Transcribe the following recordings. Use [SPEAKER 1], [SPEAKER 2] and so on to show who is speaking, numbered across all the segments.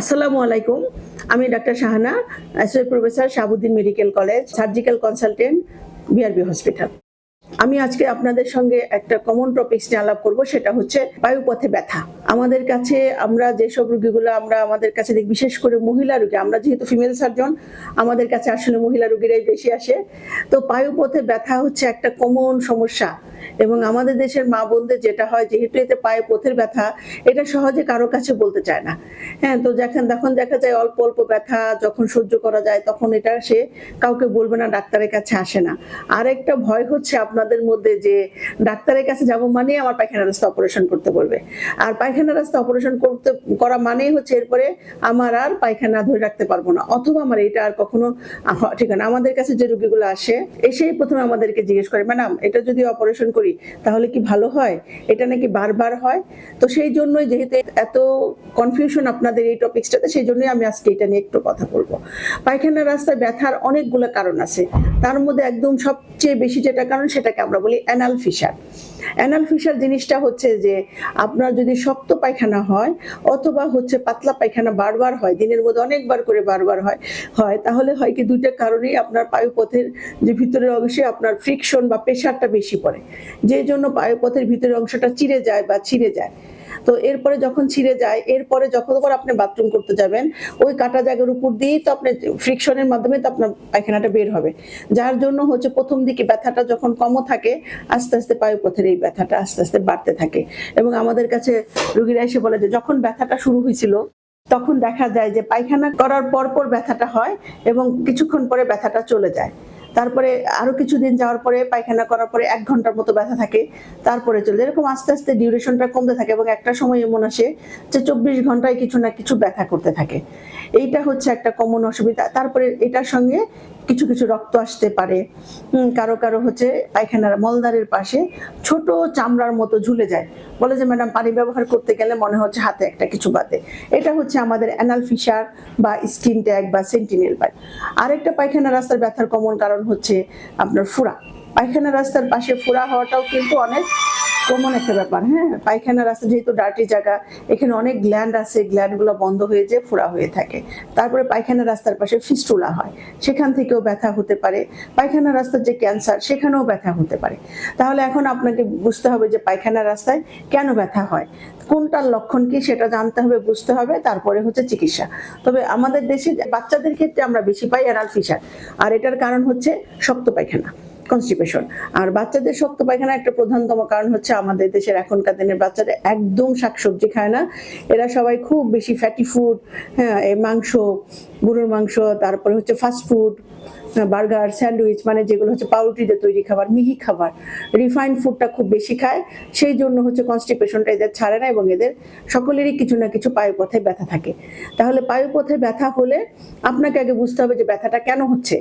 [SPEAKER 1] আসসালামু আলাইকুম। আমি doctor Shahana associate professor Shahabuddin medical college surgical consultant BRB hospital আমি আজকে আপনাদের সঙ্গে একটা কমন টপিকস নিয়ে আলাপ করব সেটা হচ্ছে বায়ুপথে ব্যথা। আমাদের কাছে আমরা যেসব রোগীগুলো আমরা আমাদের কাছে দেখি, বিশেষ করে মহিলা রোগী আমরা যেহেতু ফিমেল সার্জন আমাদের কাছে আসলে মহিলা রোগীরাই বেশি আসে। তো বায়ুপথে ব্যথা হচ্ছে একটা কমন সমস্যা। এবং আমাদের দেশের মা বোনদের যেটা হয় যেহেতু এতে পায়ে পথের ব্যথা, এটা সহজে কারও কাছে বলতে চায় না। হ্যাঁ তো যখন তখন দেখা যায় অল্প অল্প ব্যথা যখন সহ্য করা যায়, তখন এটা সে কাউকে বলবে না, ডাক্তারের কাছে আসে না। আর একটা ভয় হচ্ছে আপনাদের মধ্যে যে, ডাক্তারের কাছে যাব মানে আমার পায়খানা রাস্তা অপারেশন করতে বলবে। আর পায়খানা রাস্তা অপারেশন করতে, করা মানেই হচ্ছে এরপরে আমার আর পায়খানা ধরে রাখতে পারব না। অথবা আমার এটা আর কখনো ঠিক আছে, আমাদের কাছে যে রোগীগুলো আসে, এসেই প্রথমে আমাদেরকে জিজ্ঞেস করে, ম্যাডাম, এটা যদি অপারেশন করি, তাহলে কি ভালো হয়? এটা নাকি বারবার হয়? তো সেই জন্যই যেহেতু এত কনফিউশন আপনাদের এই টপিকসটাতে সেই জন্যই আমি আজকে এটা নিয়ে একটু কথা বলব। পায়খানা রাস্তায় ব্যথার অনেকগুলো কারণ আছে। তার মধ্যে একদম সবচেয়ে বেশি যেটা কারণ, সেটাকে আমরা বলি অ্যানাল ফিশার অ্যানাল ফিশার জিনিসটা হচ্ছে যে, আপনার যদি শক্ত পায়খানা হয়, অথবা হচ্ছে পাতলা পায়খানা বারবার হয়, দিনের মধ্যে অনেকবার করে বারবার হয় হয়, তাহলে হয় কি দুইটা কারণেই আপনার বায়ুপথের যে ভিতরের অংশে আপনার ফ্রিকশন বা প্রেশারটা বেশি পড়ে। যে জন্য বায়ুপথের ভিতরের অংশটা চিড়ে যায় বা ছিঁড়ে যায়। তো এরপরে যখন ছিঁড়ে যায়, এরপরে যখন আপনি বাথরুম করতে যাবেন, ওই কাটা জায়গার উপর দিয়েই তো আপনি ফ্রিকশনের মাধ্যমে তো আপনার পায়খানাটা বের হবে। যার জন্য হচ্ছে প্রথম দিকে ব্যথাটা যখন কমও থাকে, আস্তে আস্তে পায়ুপথের এই ব্যথাটা আস্তে আস্তে বাড়তে থাকে। এবং আমাদের কাছে রোগীরা এসে বলে যে, যখন ব্যথাটা শুরু হয়েছিল, তখন দেখা যায় যে পায়খানা করার পর পর ব্যথাটা হয় এবং কিছুক্ষণ পরে ব্যথাটা চলে যায়। তারপরে আরও কিছুদিন যাওয়ার পরে পায়খানা করার পরে এক ঘণ্টার মতো ব্যথা থাকে, তারপরে চলে এরকম আস্তে আস্তে ডিউরেশনটা কমতে থাকে এবং একটা সময় এমন আসে যে চব্বিশ ঘন্টায় কিছু না কিছু ব্যথা করতে থাকে। এইটা হচ্ছে একটা কমন অসুবিধা। তারপরে এটার সঙ্গে কিছু কিছু রক্ত আসতে পারে। কারও কারও হচ্ছে পায়খানার মলদারের পাশে ছোট চামড়ার মতো ঝুলে যায়। বলে যে, ম্যাডাম, পানি ব্যবহার করতে গেলে মনে হচ্ছে হাতে একটা কিছু বাদে এটা হচ্ছে আমাদের অ্যানাল ফিশার বা স্কিন ট্যাগ বা সেন্টিনেল পাইপ আরেকটা পায়খানা রাস্তার ব্যথার কমন কারণ হচ্ছে আপনার ফুরা। পায়খানা রাস্তার পাশে ফুরা হওয়াটাও কিন্তু অনেক কমন একটা ব্যাপার হ্যাঁ? পায়খানা রাস্তা যেহেতু ডার্টি জায়গা, এখানে অনেক গ্ল্যান্ড আছে গ্ল্যান্ডগুলো বন্ধ হয়ে যেয়ে ফোড়া হয়ে থাকে। তারপরে পায়খানা রাস্তার পাশে ফিস্টুলা হয়, সেখান থেকেও ব্যথা হতে পারে। পায়খানা রাস্তার যে ক্যান্সার সেখানেও ব্যথা হতে পারে। তাহলে এখন আপনাকে বুঝতে হবে যে পায়খানা রাস্তায় কেন ব্যথা হয়। কোনটার লক্ষণ কি সেটা জানতে হবে, বুঝতে হবে, তারপরে হচ্ছে চিকিৎসা। তবে আমাদের দেশে বাচ্চাদের ক্ষেত্রে আমরা বেশি পাই অ্যানাল ফিসার আর এটার কারণ হচ্ছে শক্ত পায়খানা। কনস্টিপেশন আর বাচ্চাদের শক্ত পায়খানা একটা প্রধানতম কারণ হচ্ছে আমাদের দেশের এখনকার দিনের বাচ্চারা একদম শাকসবজি খায় না। এরা সবাই খুব বেশি ফ্যাটি ফুড হ্যাঁ এই মাংস, গরুর মাংস, তারপরে হচ্ছে ফাস্ট ফুড বার্গার, স্যান্ডউইচ মানে যেগুলো হচ্ছে পাউরুটিতে তৈরি খাবার, মিহি খাবার রিফাইন্ড ফুডটা খুব বেশি খায়। সেই জন্য হচ্ছে কনস্টিপেশনটা এদের ছাড়ে না এবং এদের সকলেরই কিছু না কিছু পায়ুপথে ব্যথা থাকে। তাহলে পায়ুপথে ব্যথা হলে আপনাকে আগে বুঝতে হবে যে ব্যথাটা কেন হচ্ছে।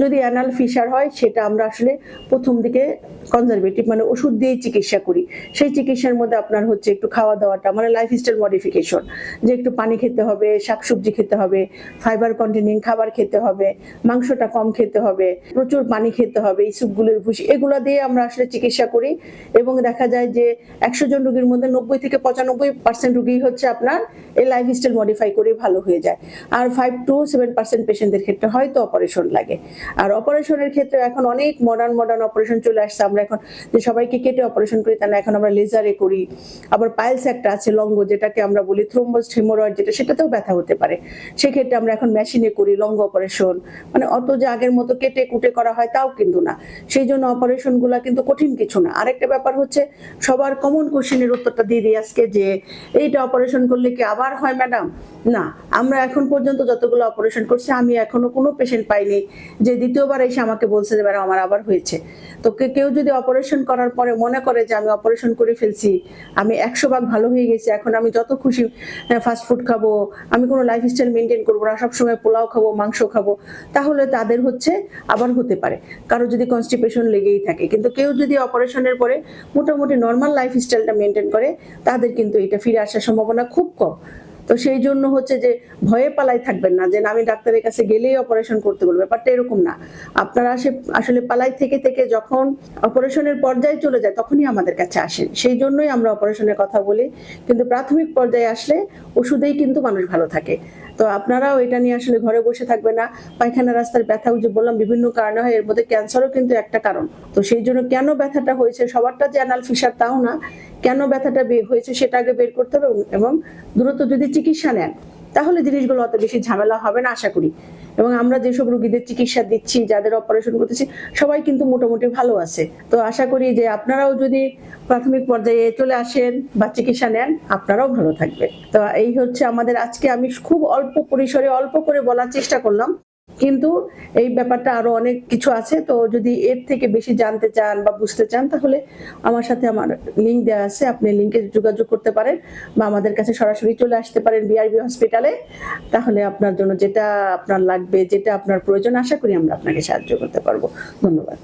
[SPEAKER 1] যদি অ্যানাল ফিশার হয়, সেটা আমরা আসলে প্রথম দিকে কনজারভেটিভ মানে ওষুধ দিয়েই চিকিৎসা করি। সেই চিকিৎসার মধ্যে আপনার হচ্ছে একটু খাওয়া দাওয়াটা মানে লাইফস্টাইল মডিফিকেশন যে একটু পানি খেতে হবে, শাকসবজি খেতে হবে ফাইবার কন্টেনিং খাবার খেতে হবে, মাংসটা কম খেতে হবে, প্রচুর পানি খেতে হবে, এই স্যুপগুলোর ভুষি এগুলো দিয়ে আমরা আসলে চিকিৎসা করি। এবং দেখা যায় যে একশো জন রোগীর মধ্যে নব্বই থেকে পঁচানব্বই পার্সেন্ট রোগী হচ্ছে আপনার এই লাইফস্টাইল মডিফাই করে ভালো হয়ে যায়। আর ফাইভ টু সেভেন পার্সেন্ট পেশেন্টদের ক্ষেত্রে হয়তো অপারেশন লাগে। আর অপারেশনের ক্ষেত্রে এখন অনেক মডার্ন মডার্ন অপারেশন চলে আসছে। আমরা এখন যে সবাইকে কেটে অপারেশন করি, তা না, এখন আমরা লেজারে করি। আবার পাইলস একটা আছে, লঙ্গ, যেটাকে আমরা বলি থ্রোম্বোস হেমোরয়েড যেটা সেটাতেও ব্যথা হতে পারে। সেক্ষেত্রে আমরা এখন মেশিনে করি, লঙ্গ অপারেশন মানে অত যে আগের মতো কেটে কুটে করা হয়, তাও কিন্তু না। সেই জন্য অপারেশনগুলা কিন্তু কঠিন কিছু না। আরেকটা ব্যাপার হচ্ছে, সবার কমন কোশ্চেনের উত্তরটা দিয়ে দিই আজকে যে, এইটা অপারেশন করলে কি আবার হয় ম্যাডাম না, আমরা এখন পর্যন্ত যতগুলো অপারেশন করছি, আমি এখনও কোনো পেশেন্ট পাইনি। যে দ্বিতীয়বার এসে আমাকে বলছে যে, ম্যাডাম, আমার আবার হয়েছে। তো কেউ যদি অপারেশন করার পরে মনে করে যে, আমি অপারেশন করে ফেলছি, আমি একশো ভাগ ভালো হয়ে গেছি, এখন আমি যত খুশি ফাস্ট ফুড খাব, আমি কোনো লাইফস্টাইল মেনটেন করব না, সবসময় পোলাও খাব, মাংস খাব, তাহলে তাদের হচ্ছে আবার হতে পারে। কারও যদি কনস্টিপেশন লেগেই থাকে। কিন্তু কেউ যদি অপারেশনের পরে মোটামুটি নর্মাল লাইফস্টাইলটা মেনটেন করে, তাদের কিন্তু এটা ফিরে আসার সম্ভাবনা খুব কম। তো সেই জন্য হচ্ছে যে ভয়ে পালাই থাকবেন না, যে আমি ডাক্তারের কাছে গেলেই অপারেশন করতে বলব। ব্যাপারটা এরকম না। আপনারা আসে, আসলে পালাই থেকে থেকে যখন অপারেশনের পর্যায়ে চলে যায়, তখনই আমাদের কাছে আসেন। সেই জন্যই আমরা অপারেশনের কথা বলি। কিন্তু প্রাথমিক পর্যায়ে আসলে ওষুধেই কিন্তু মানুষ ভালো থাকে। তো আপনারাও এটা নিয়ে আসলে ঘরে বসে থাকবে না। পায়খানা রাস্তার ব্যথা যে বললাম, বিভিন্ন কারণে হয়, এর মধ্যে ক্যান্সারও কিন্তু একটা কারণ। তো সেই জন্য কেন ব্যথাটা হয়েছে? সবারটা যে অ্যানাল ফিসার তাও না। কেন ব্যথাটা হয়েছে সেটা আগে বের করতে হবে এবং দ্রুত যদি চিকিৎসা নেন। তাহলে জিনিসগুলো অত বেশি ঝামেলা হবে না, আশা করি। এবং আমরা যেসব রোগীদের চিকিৎসা দিচ্ছি, যাদের অপারেশন করতেছি, সবাই কিন্তু মোটামুটি ভালো আছে। তো আশা করি যে আপনারাও যদি প্রাথমিক পর্যায়ে চলে আসেন বা চিকিৎসা নেন, আপনারাও ভালো থাকবে তো এই হচ্ছে আমাদের আজকে। আমি খুব অল্প পরিসরে অল্প করে বলার চেষ্টা করলাম। কিন্তু এই ব্যাপারটা আরও অনেক কিছু আছে। তো যদি এর থেকে বেশি জানতে চান বা বুঝতে চান, তাহলে আমার সাথে আমার লিঙ্ক দেওয়া আছে। আপনি লিঙ্কে যোগাযোগ করতে পারেন বা আমাদের কাছে সরাসরি চলে আসতে পারেন বিআরবি হসপিটালে তাহলে আপনার জন্য যেটা আপনার লাগবে, যেটা আপনার প্রয়োজন, আশা করি আমরা আপনাকে সাহায্য করতে পারব। ধন্যবাদ।